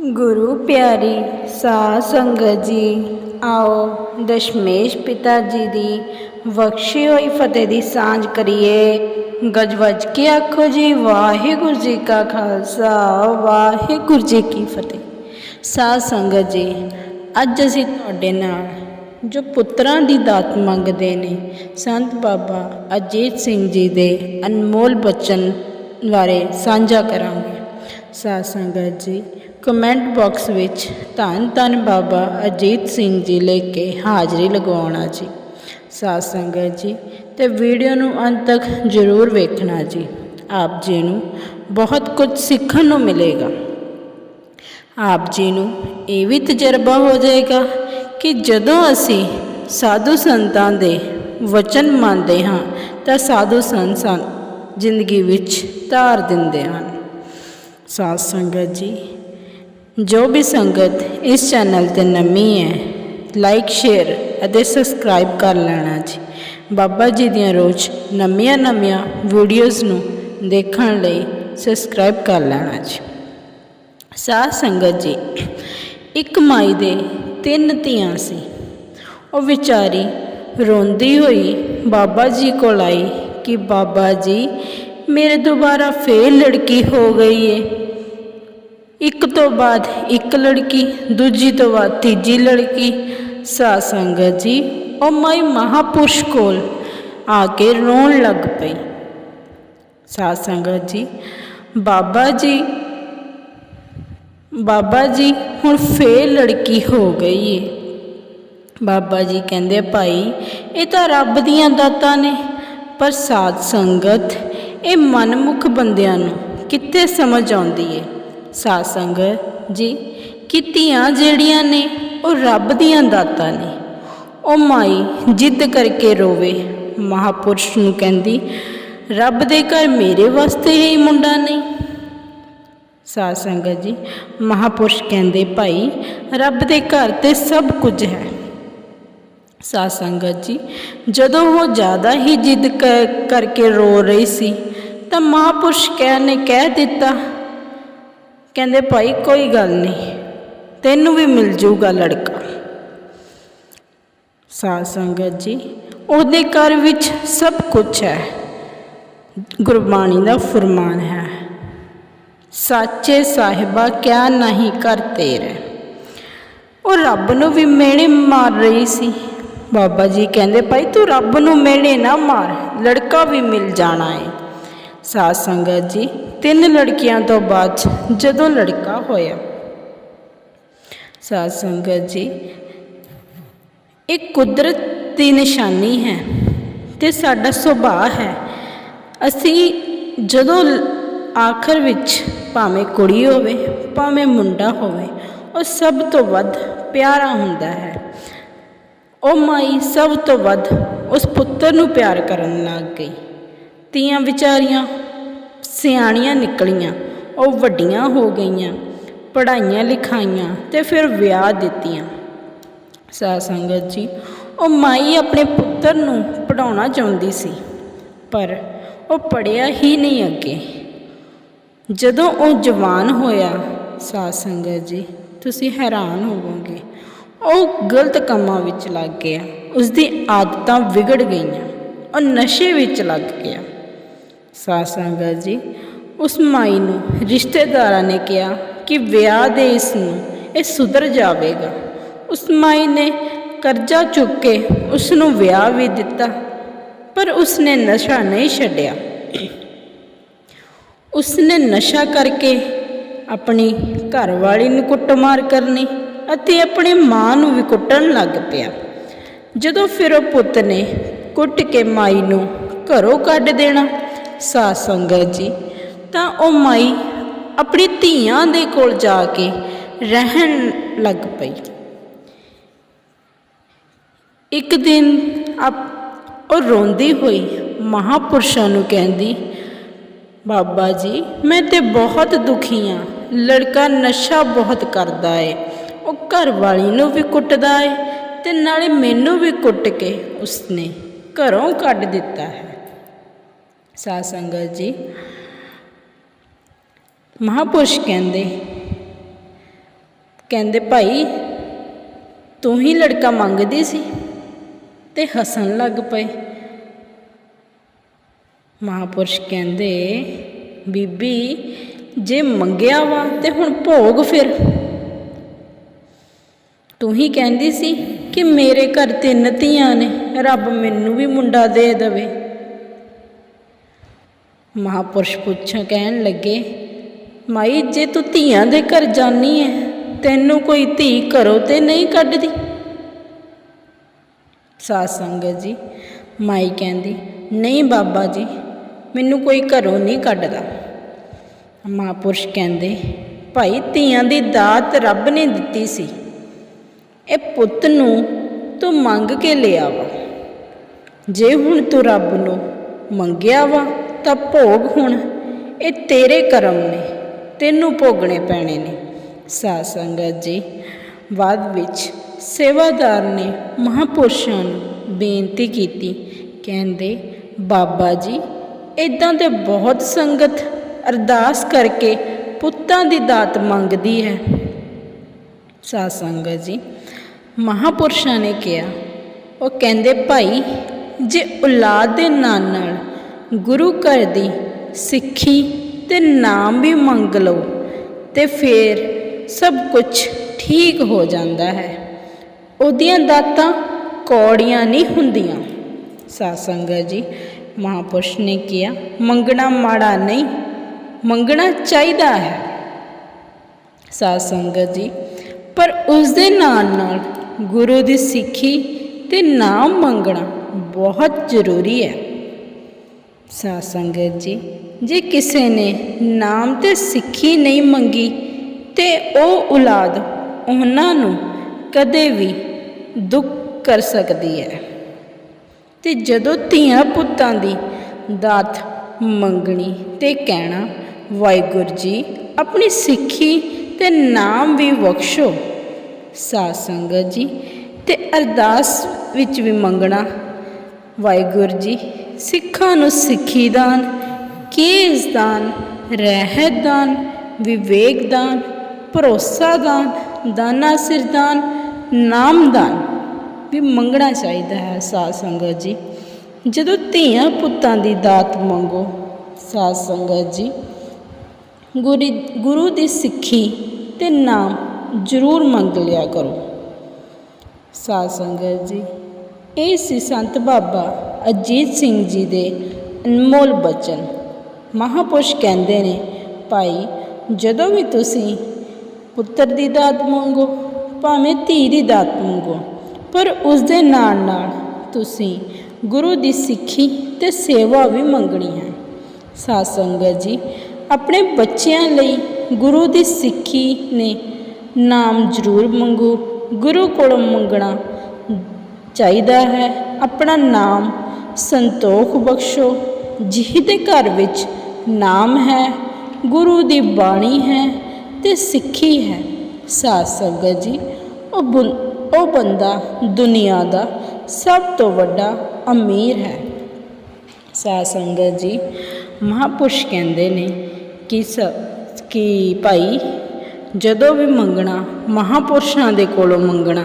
ਗੁਰੂ ਪਿਆਰੀ, ਸਾਧ ਸੰਗਤ ਜੀ, ਆਓ ਦਸ਼ਮੇਸ਼ ਪਿਤਾ ਜੀ ਦੀ ਬਖਸ਼ੀ ਹੋਈ ਫਤਿਹ ਦੀ ਸਾਂਝ ਕਰੀਏ। ਗਜ ਵੱਜ ਕੇ ਆਖੋ ਜੀ, ਵਾਹਿਗੁਰੂ ਜੀ ਕਾ ਖਾਲਸਾ, ਵਾਹਿਗੁਰੂ ਜੀ ਕੀ ਫਤਿਹ। ਸਾਧ ਸੰਗਤ ਜੀ, ਅੱਜ ਅਸੀਂ ਤੁਹਾਡੇ ਨਾਲ ਜੋ ਪੁੱਤਰਾਂ ਦੀ ਦਾਤ ਮੰਗਦੇ ਨੇ, ਸੰਤ ਬਾਬਾ ਅਜੀਤ ਸਿੰਘ ਜੀ ਦੇ ਅਨਮੋਲ ਬਚਨ ਬਾਰੇ ਸਾਂਝਾ ਕਰਾਂਗੇ। ਸਾਧ ਸੰਗਤ ਜੀ ਕਮੈਂਟ ਬਾਕਸ ਵਿੱਚ ਧੰਨ ਧੰਨ ਬਾਬਾ ਅਜੀਤ ਸਿੰਘ ਜੀ ਲੈ ਕੇ ਹਾਜ਼ਰੀ ਲਗਵਾਉਣਾ ਜੀ। ਸਾਧ ਸੰਗਤ ਜੀ, ਤੇ ਵੀਡੀਓ ਨੂੰ ਅੰਤ ਤੱਕ ਜ਼ਰੂਰ ਵੇਖਣਾ ਜੀ। ਆਪ ਜੀ ਨੂੰ ਬਹੁਤ ਕੁਝ ਸਿੱਖਣ ਨੂੰ ਮਿਲੇਗਾ। ਆਪ ਜੀ ਨੂੰ ਇਹ ਵੀ ਤਜਰਬਾ ਹੋ ਜਾਏਗਾ ਕਿ ਜਦੋਂ ਅਸੀਂ ਸਾਧੂ ਸੰਤਾਂ ਦੇ ਵਚਨ ਮੰਨਦੇ ਹਾਂ, ਤਾਂ ਸਾਧੂ ਸੰਤ ਸਾਨੂੰ ਜ਼ਿੰਦਗੀ ਵਿੱਚ ਧਾਰ ਦਿੰਦੇ ਹਨ। ਸਾਧ ਸੰਗਤ ਜੀ ਜੋ ਵੀ ਸੰਗਤ ਇਸ ਚੈਨਲ ਤੇ ਨਵੀਂ ਹੈ ਲਾਈਕ ਸ਼ੇਅਰ ਅਤੇ ਸਬਸਕ੍ਰਾਈਬ ਕਰ ਲੈਣਾ ਜੀ। ਬਾਬਾ ਜੀ ਦੀਆਂ ਰੋਜ਼ ਨਵੀਆਂ ਨਵੀਆਂ ਵੀਡੀਓਜ਼ ਨੂੰ ਦੇਖਣ ਲਈ ਸਬਸਕ੍ਰਾਈਬ ਕਰ ਲੈਣਾ ਜੀ। ਸਾਧ ਸੰਗਤ ਜੀ, ਇੱਕ ਮਾਈ ਦੇ ਤਿੰਨ ਧੀਆਂ ਸੀ। ਉਹ ਵਿਚਾਰੀ ਰੋਂਦੀ ਹੋਈ ਬਾਬਾ ਜੀ ਕੋਲ ਆਈ ਕਿ ਬਾਬਾ ਜੀ, ਮੇਰੇ ਦੁਬਾਰਾ ਫੇਰ ਲੜਕੀ ਹੋ ਗਈ ਏ। ਇੱਕ ਤੋਂ ਬਾਅਦ ਇੱਕ ਲੜਕੀ, ਦੂਜੀ ਤੋਂ ਬਾਅਦ ਤੀਜੀ ਲੜਕੀ। ਸਾਧ ਸੰਗਤ ਜੀ, ਉਹ ਮਾਈ ਮਹਾਪੁਰਸ਼ ਕੋਲ ਆ ਕੇ ਰੋਣ ਲੱਗ ਪਈ। ਸਾਧ ਸੰਗਤ ਜੀ, ਬਾਬਾ ਜੀ ਬਾਬਾ ਜੀ, ਹੁਣ ਫੇਰ ਲੜਕੀ ਹੋ ਗਈ ਏ। ਬਾਬਾ ਜੀ ਕਹਿੰਦੇ, ਭਾਈ, ਇਹ ਤਾਂ ਰੱਬ ਦੀਆਂ ਦਾਤਾਂ ਨੇ, ਪਰ ਸਾਧ ਸੰਗਤ, ਇਹ ਮਨਮੁਖ ਬੰਦਿਆਂ ਨੂੰ ਕਿੱਥੇ ਸਮਝ ਆਉਂਦੀ ਏ? ਸਾਧ ਸੰਗਤ ਜੀ ਕਿ ਧੀਆਂ ਜਿਹੜੀਆਂ ਨੇ, ਉਹ ਰੱਬ ਦੀਆਂ ਦਾਤਾਂ ਨੇ। ਉਹ ਮਾਈ ਜਿੱਦ ਕਰਕੇ ਰੋਵੇ। ਮਹਾਪੁਰਸ਼ ਨੂੰ ਕਹਿੰਦੀ, ਰੱਬ ਦੇ ਘਰ ਮੇਰੇ ਵਾਸਤੇ ਹੀ ਮੁੰਡਾ ਨਹੀਂ? ਸਾਧ ਸੰਗਤ ਜੀ, ਮਹਾਪੁਰਸ਼ ਕਹਿੰਦੇ, ਭਾਈ, ਰੱਬ ਦੇ ਘਰ ਤੇ ਸਭ ਕੁਝ ਹੈ। ਸਾਧ ਸੰਗਤ ਜੀ, ਜਦੋਂ ਉਹ ਜ਼ਿਆਦਾ ਹੀ ਜਿੱਦ ਕ- ਕਰਕੇ ਰੋ ਰਹੀ ਸੀ, ਤਾਂ ਮਹਾਪੁਰਸ਼ ਕਹਿ ਨੇ ਕਹਿ ਦਿੱਤਾ ਕਹਿੰਦੇ, ਭਾਈ, ਕੋਈ ਗੱਲ ਨਹੀਂ। ਤੈਨੂੰ ਵੀ ਮਿਲ ਜਾਊਗਾ ਲੜਕਾ। ਸਾਧ ਸੰਗਤ ਜੀ, ਉਹਦੇ ਘਰ ਵਿੱਚ ਸਭ ਕੁਝ ਹੈ। ਗੁਰਬਾਣੀ ਦਾ ਫਰਮਾਨ ਹੈ, ਸਾਚੇ ਸਾਹਿਬਾ, ਕਿਆ ਨਹੀਂ ਕਰ ਤੇਰੇ? ਉਹ ਰੱਬ ਨੂੰ ਵੀ ਮਿਹਣੇ ਮਾਰ ਰਹੀ ਸੀ। ਬਾਬਾ ਜੀ ਕਹਿੰਦੇ, ਭਾਈ, ਤੂੰ ਰੱਬ ਨੂੰ ਮਿਹਣੇ ਨਾ ਮਾਰ, ਲੜਕਾ ਵੀ ਮਿਲ ਜਾਣਾ ਹੈ ਸਾਧ ਸੰਗਤ ਜੀ ਤਿੰਨ ਲੜਕੀਆਂ ਤੋਂ ਬਾਅਦ ਜਦੋਂ ਲੜਕਾ ਹੋਇਆ। ਸਾਧ ਸੰਗਤ ਜੀ, ਇਹ ਕੁਦਰਤ ਦੀ ਨਿਸ਼ਾਨੀ ਹੈ ਤੇ ਸਾਡਾ ਸੁਭਾਅ ਹੈ। ਅਸੀਂ ਜਦੋਂ ਆਖਰ ਵਿੱਚ ਭਾਵੇਂ ਕੁੜੀ ਹੋਵੇ, ਭਾਵੇਂ ਮੁੰਡਾ ਹੋਵੇ, ਉਹ ਸਭ ਤੋਂ ਵੱਧ ਪਿਆਰਾ ਹੁੰਦਾ ਹੈ। ਉਹ ਮਾਈ ਸਭ ਤੋਂ ਵੱਧ ਉਸ ਪੁੱਤਰ ਨੂੰ ਪਿਆਰ ਕਰਨ ਲੱਗ ਗਈ। ਤੀਆਂ ਵਿਚਾਰੀਆਂ ਸਿਆਣੀਆਂ ਨਿਕਲੀਆਂ, ਉਹ ਵੱਡੀਆਂ ਹੋ ਗਈਆਂ, ਪੜ੍ਹਾਈਆਂ ਲਿਖਾਈਆਂ ਤੇ ਫਿਰ ਵਿਆਹ ਦਿੱਤੀਆਂ। ਸਾਧ ਸੰਗਤ ਜੀ, ਉਹ ਮਾਈ ਆਪਣੇ ਪੁੱਤਰ ਨੂੰ ਪੜਾਉਣਾ ਚਾਹੁੰਦੀ ਸੀ, ਪਰ ਉਹ ਪੜਿਆ ਹੀ ਨਹੀਂ ਅੱਗੇ। ਜਦੋਂ ਉਹ ਜਵਾਨ ਹੋਇਆ, ਸਾਧ ਸੰਗਤ ਜੀ, ਤੁਸੀਂ ਹੈਰਾਨ ਹੋਵੋਗੇ, ਉਹ ਗਲਤ ਕੰਮਾਂ ਵਿੱਚ ਲੱਗ ਗਿਆ ਉਸ ਦੀ ਆਦਤਾਂ ਵਿਗੜ ਗਈਆਂ, ਉਹ ਨਸ਼ੇ ਵਿੱਚ ਲੱਗ ਗਿਆ। ਸਾਧ ਸੰਗਤ ਜੀ, ਉਸ ਮਾਈ ਨੂੰ ਰਿਸ਼ਤੇਦਾਰਾਂ ਨੇ ਕਿਹਾ ਕਿ ਵਿਆਹ ਦੇ ਇਸ ਨੂੰ ਇਹ ਸੁਧਰ ਜਾਵੇਗਾ। ਉਸ ਮਾਈ ਨੇ ਕਰਜ਼ਾ ਚੁੱਕ ਕੇ ਉਸ ਨੂੰ ਵਿਆਹ ਵੀ ਦਿੱਤਾ, ਪਰ ਉਸਨੇ ਨਸ਼ਾ ਨਹੀਂ ਛੱਡਿਆ। ਉਸਨੇ ਨਸ਼ਾ ਕਰਕੇ ਆਪਣੀ ਘਰਵਾਲੀ ਨੂੰ ਕੁੱਟਮਾਰ ਕਰਨੀ ਅਤੇ ਆਪਣੀ ਮਾਂ ਨੂੰ ਵੀ ਕੁੱਟਣ ਲੱਗ ਪਿਆ। ਜਦੋਂ ਫਿਰ ਉਹ ਪੁੱਤ ਨੇ ਕੁੱਟ ਕੇ ਮਾਈ ਨੂੰ ਘਰੋਂ ਕੱਢ ਦੇਣਾ ਸਾਧ ਸੰਗਤ ਜੀ, ਤਾਂ ਉਹ ਮਾਈ ਆਪਣੀ ਧੀਆਂ ਦੇ ਕੋਲ ਜਾ ਕੇ ਰਹਿਣ ਲੱਗ ਪਈ। ਇੱਕ ਦਿਨ ਆਪ ਉਹ ਰੋਂਦੀ ਹੋਈ ਮਹਾਪੁਰਸ਼ਾਂ ਨੂੰ ਕਹਿੰਦੀ, ਬਾਬਾ ਜੀ, ਮੈਂ ਤੇ ਬਹੁਤ ਦੁਖੀ ਹਾਂ ਲੜਕਾ ਨਸ਼ਾ ਬਹੁਤ ਕਰਦਾ ਏ। ਉਹ ਘਰ ਵਾਲੀ ਨੂੰ ਵੀ ਕੁੱਟਦਾ ਏ ਤੇ ਨਾਲੇ ਮੈਨੂੰ ਵੀ ਕੁੱਟ ਕੇ ਉਸਨੇ ਘਰੋਂ ਕੱਢ ਦਿੱਤਾ ਹੈ। ਸਾਧ ਸੰਗਤ ਜੀ। ਮਹਾਪੁਰਸ਼ ਕਹਿੰਦੇ ਕਹਿੰਦੇ, ਭਾਈ, ਤੂੰ ਹੀ ਲੜਕਾ ਮੰਗਦੀ ਸੀ ਤੇ ਹੱਸਣ ਲੱਗ ਪਏ। ਮਹਾਪੁਰਸ਼ ਕਹਿੰਦੇ, ਬੀਬੀ, ਜੇ ਮੰਗਿਆ ਵਾ ਤੇ ਹੁਣ ਭੋਗ ਫਿਰ। ਤੂੰ ਹੀ ਕਹਿੰਦੀ ਸੀ ਕਿ ਮੇਰੇ ਘਰ ਤਿੰਨ ਧੀਆਂ ਨੇ, ਰੱਬ ਮੈਨੂੰ ਵੀ ਮੁੰਡਾ ਦੇ ਦੇਵੇ। ਮਹਾਪੁਰਸ਼ ਪੁੱਛਾਂ ਕਹਿਣ ਲੱਗੇ, ਮਾਈ, ਜੇ ਤੂੰ ਧੀਆਂ ਦੇ ਘਰ ਜਾਨੀ ਹੈ ਤੈਨੂੰ ਕੋਈ ਧੀ ਘਰੋਂ ਤੇ ਨਹੀਂ ਕੱਢਦੀ? ਸਾਧ ਸੰਗਤ ਜੀ, ਮਾਈ ਕਹਿੰਦੀ, ਨਹੀਂ ਬਾਬਾ ਜੀ, ਮੈਨੂੰ ਕੋਈ ਘਰੋਂ ਨਹੀਂ ਕੱਢਦਾ। ਮਹਾਪੁਰਸ਼ ਕਹਿੰਦੇ, ਭਾਈ, ਧੀਆਂ ਦੀ ਦਾਤ ਰੱਬ ਨੇ ਦਿੱਤੀ ਸੀ। ਇਹ ਪੁੱਤ ਨੂੰ ਤੂੰ ਮੰਗ ਕੇ ਲਿਆ ਵਾ ਜੇ ਹੁਣ ਤੂੰ ਰੱਬ ਨੂੰ ਮੰਗਿਆ ਵਾ ਤਾਂ ਭੋਗ ਹੁਣ ਇਹ ਤੇਰੇ ਕਰਮ ਨੇ, ਤੈਨੂੰ ਭੋਗਣੇ ਪੈਣੇ ਨੇ। ਸਾਧ ਸੰਗਤ ਜੀ ਬਾਅਦ ਵਿੱਚ ਸੇਵਾਦਾਰ ਨੇ ਮਹਾਪੁਰਸ਼ਾਂ ਨੂੰ ਬੇਨਤੀ ਕੀਤੀ, ਕਹਿੰਦੇ, ਬਾਬਾ ਜੀ ਇਦਾਂ ਤੇ ਬਹੁਤ ਸੰਗਤ ਅਰਦਾਸ ਕਰਕੇ ਪੁੱਤਾਂ ਦੀ ਦਾਤ ਮੰਗਦੀ ਹੈ। ਸਾਧ ਸੰਗਤ ਜੀ, ਮਹਾਪੁਰਸ਼ਾਂ ਨੇ ਕਿਹਾ, ਉਹ ਕਹਿੰਦੇ, ਭਾਈ, ਜੇ ਔਲਾਦ ਦੇ ਨਾਲ ਨਾਲ ਗੁਰੂ ਘਰ ਦੀ ਸਿੱਖੀ ਤੇ ਨਾਮ ਵੀ ਮੰਗ ਲਓ ਤੇ ਫਿਰ ਸਭ ਕੁਝ ਠੀਕ ਹੋ ਜਾਂਦਾ ਹੈ। ਉਹਦੀਆਂ ਦਾਤਾਂ ਕੌੜੀਆਂ ਨਹੀਂ ਹੁੰਦੀਆਂ। ਸਾਧ ਜੀ, ਮਹਾਪੁਰਸ਼ ਨੇ ਕਿਹਾ, ਮੰਗਣਾ ਮਾੜਾ ਨਹੀਂ, ਮੰਗਣਾ ਚਾਹੀਦਾ ਹੈ। ਸਾਧ ਜੀ, ਪਰ ਉਸ ਦੇ ਨਾਲ ਨਾਲ ਗੁਰੂ ਦੀ ਸਿੱਖੀ ਤੇ ਨਾਮ ਮੰਗਣਾ ਬਹੁਤ ਜ਼ਰੂਰੀ ਹੈ। ਸਾਧ ਸੰਗਤ ਜੀ, ਜੇ ਕਿਸੇ ਨੇ ਨਾਮ ਤੇ ਸਿੱਖੀ ਨਹੀਂ ਮੰਗੀ ਤੇ ਉਹ ਔਲਾਦ ਉਹਨਾਂ ਨੂੰ ਕਦੇ ਵੀ ਦੁੱਖ ਕਰ ਸਕਦੀ ਹੈ। ਤੇ ਜਦੋਂ ਧੀਆਂ ਪੁੱਤਾਂ ਦੀ ਦਾਤ ਮੰਗਣੀ ਤੇ ਕਹਿਣਾ, ਵਾਹਿਗੁਰੂ ਜੀ, ਆਪਣੀ ਸਿੱਖੀ ਤੇ ਨਾਮ ਵੀ ਬਖਸ਼ੋ। ਸਾਧ ਸੰਗਤ ਜੀ, ਤੇ ਅਰਦਾਸ ਵਿੱਚ ਵੀ ਮੰਗਣਾ, ਵਾਹਿਗੁਰੂ ਜੀ ਸਿੱਖਾਂ ਨੂੰ ਸਿੱਖੀ ਦਾਨ, ਕੇਸ ਦਾਨ, ਰਹਿਤ ਦਾਨ, ਵਿਵੇਕ ਦਾਨ, ਭਰੋਸਾ ਦਾਨ, ਦਾਨਾ ਸਿਰਦਾਨ ਨਾਮ ਦਾਨ ਵੀ ਮੰਗਣਾ ਚਾਹੀਦਾ ਹੈ ਸਾਧ ਸੰਗਤ ਜੀ। ਜਦੋਂ ਧੀਆਂ ਪੁੱਤਾਂ ਦੀ ਦਾਤ ਮੰਗੋ ਸਾਧ ਸੰਗਤ ਜੀ, ਗੁਰੀ, ਗੁਰੂ ਦੀ ਸਿੱਖੀ ਤੇ ਨਾਮ ਜ਼ਰੂਰ ਮੰਗ ਲਿਆ ਕਰੋ। ਸਾਧ ਸੰਗਤ ਜੀ, ਇਹ ਸੀ ਸੰਤ ਬਾਬਾ ਅਜੀਤ ਸਿੰਘ ਜੀ ਦੇ ਅਨਮੋਲ ਬਚਨ। ਮਹਾਪੁਰਸ਼ ਕਹਿੰਦੇ ਨੇ, ਭਾਈ, ਜਦੋਂ ਵੀ ਤੁਸੀਂ ਪੁੱਤਰ ਦੀ ਦਾਤ ਮੰਗੋ, ਭਾਵੇਂ ਧੀ ਦੀ ਦਾਤ ਮੰਗੋ, ਪਰ ਉਸ ਦੇ ਨਾਲ ਨਾਲ ਤੁਸੀਂ ਗੁਰੂ ਦੀ ਸਿੱਖੀ ਤੇ ਸੇਵਾ ਵੀ ਮੰਗਣੀ ਹੈ। ਸਾਧ ਸੰਗਤ ਜੀ, ਆਪਣੇ ਬੱਚਿਆਂ ਲਈ ਗੁਰੂ ਦੀ ਸਿੱਖੀ ਨੇ ਨਾਮ ਜ਼ਰੂਰ ਮੰਗੋ। ਗੁਰੂ ਕੋਲੋਂ ਮੰਗਣਾ ਚਾਹੀਦਾ ਹੈ, ਆਪਣਾ ਨਾਮ ਸੰਤੋਖ ਬਖਸ਼ੋ, ਜਿਹਦੇ ਘਰ ਵਿੱਚ ਨਾਮ ਹੈ, ਗੁਰੂ ਦੀ ਬਾਣੀ ਹੈ ਤੇ ਸਿੱਖੀ ਹੈ। ਸਾਧ ਸੰਗਤ ਜੀ, ਉਹ ਉਹ ਬੰਦਾ ਦੁਨੀਆ ਦਾ ਸਭ ਤੋਂ ਵੱਡਾ ਅਮੀਰ ਹੈ। ਸਾਧ ਸੰਗਤ ਜੀ, ਮਹਾਪੁਰਸ਼ ਕਹਿੰਦੇ ਨੇ ਕਿ ਸ, ਕਿ ਭਾਈ, ਜਦੋਂ ਵੀ ਮੰਗਣਾ, ਮਹਾਪੁਰਸ਼ਾਂ ਦੇ ਕੋਲੋਂ ਮੰਗਣਾ,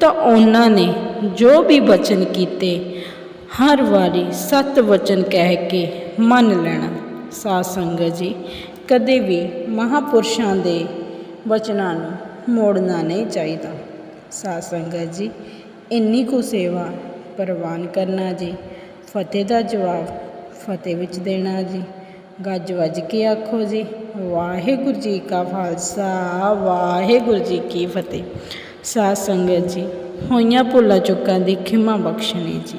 ਤਾਂ ਉਹਨਾਂ ਨੇ ਜੋ ਵੀ ਬਚਨ ਕੀਤੇ ਹਰ ਵਾਰੀ ਸਤ ਵਚਨ ਕਹਿ ਕੇ ਮੰਨ ਲੈਣਾ। ਸਾਧ ਸੰਗਤ ਜੀ, ਕਦੇ ਵੀ ਮਹਾਪੁਰਸ਼ਾਂ ਦੇ ਵਚਨਾਂ ਨੂੰ ਮੋੜਨਾ ਨਹੀਂ ਚਾਹੀਦਾ। ਸਾਧ ਸੰਗਤ ਜੀ, ਇੰਨੀ ਕੁ ਸੇਵਾ ਪ੍ਰਵਾਨ ਕਰਨਾ ਜੀ, ਫਤਿਹ ਦਾ ਜਵਾਬ ਫਤਿਹ ਵਿੱਚ ਦੇਣਾ ਜੀ। ਗੱਜ ਵੱਜ ਕੇ ਆਖੋ ਜੀ, ਵਾਹਿਗੁਰੂ ਜੀ ਕਾ ਖਾਲਸਾ, ਵਾਹਿਗੁਰੂ ਜੀ ਕੀ ਫਤਿਹ। ਸਾਧ ਸੰਗਤ ਜੀ, ਹੋਈਆਂ ਭੁੱਲਾਂ ਚੁੱਕਾਂ ਦੀ ਖਿਮਾ ਬਖਸ਼ਣੀ ਜੀ।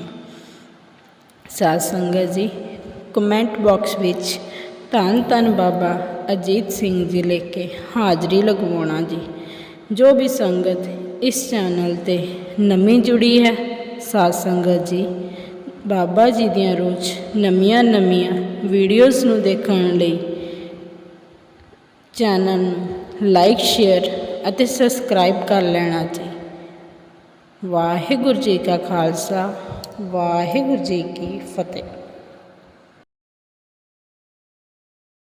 ਸਾਧ ਸੰਗਤ ਜੀ ਕਮੈਂਟ ਬਾਕਸ ਵਿੱਚ ਧੰਨ ਧੰਨ ਬਾਬਾ ਅਜੀਤ ਸਿੰਘ ਜੀ ਲਿਖ ਕੇ ਹਾਜ਼ਰੀ ਲਗਵਾਉਣਾ ਜੀ। ਜੋ ਵੀ ਸੰਗਤ ਇਸ ਚੈਨਲ ਤੇ ਨਵੀਂ ਜੁੜੀ ਹੈ, ਸਾਧ ਸੰਗਤ ਜੀ, ਬਾਬਾ ਜੀ ਦੀਆਂ ਰੋਜ਼ ਨਵੀਆਂ ਨਵੀਆਂ ਵੀਡੀਓਜ਼ ਨੂੰ ਦੇਖਣ ਲਈ ਚੈਨਲ ਨੂੰ ਲਾਈਕ ਸ਼ੇਅਰ ਅਤੇ ਸਬਸਕ੍ਰਾਈਬ ਕਰ ਲੈਣਾ ਜੀ। ਵਾਹਿਗੁਰੂ ਜੀ ਕਾ ਖਾਲਸਾ ਵਾਹਿਗੁਰੂ ਜੀ ਕੀ ਫਤਿਹ।